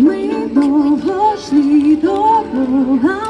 Ми довго йшли до Бога,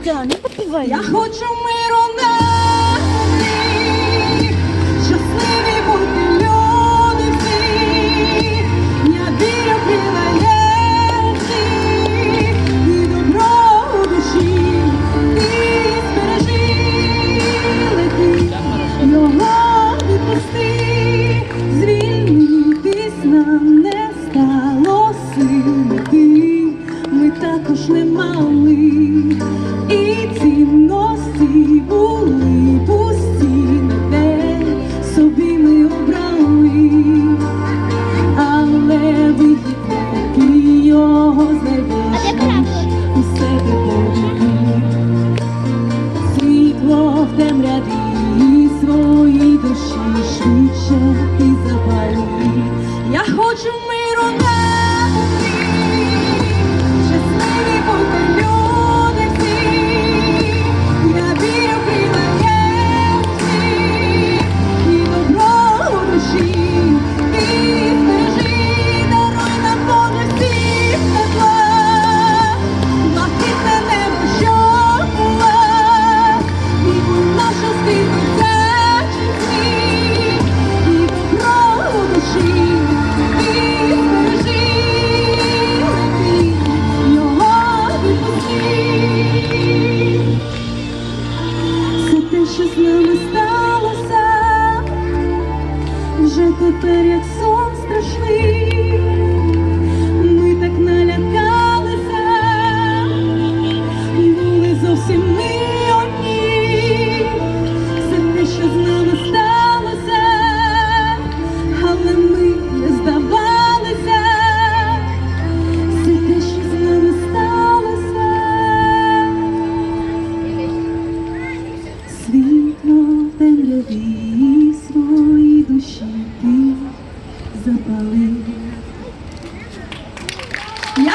життя, не попивай. Я хочу миру на землі, щасливі бути люди я вірю в і добро душі, і збережи лети, його відпусти, звільни не стало ми також не мали. вже тепер, як сон страшний, ми так налякалися, були зовсім ми одні, все те, що з нами сталося, але ми не здавалися, все те, що з нами сталося, світло темряві світло. Чи ти запалив